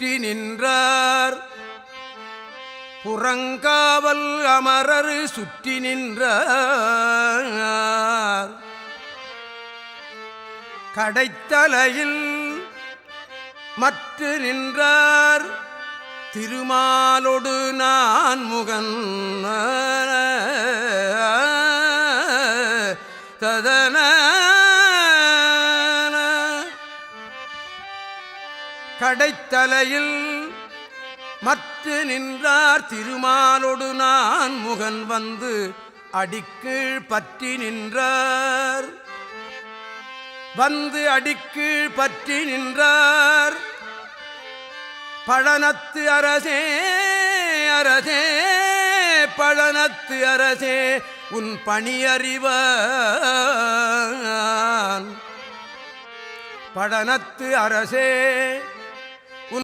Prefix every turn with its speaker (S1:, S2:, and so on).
S1: சுற்றி நின்றார். புறங்காவல் அமரர் சுற்றி நின்றார். கடைத்தலையில் மற்று நின்றார். திருமாலொடு நான் முகன். ததன கடைத்தலையில் மற்று நின்றார் திருமாலொடு நான் முகன் வந்து அடிக்கீழ் பற்றி நின்றார். வந்து அடிக்கீழ் பற்றி நின்றார். பழனத்து அரசே அரசே பழனத்து அரசே உன் பணியறிவான். பழனத்து அரசே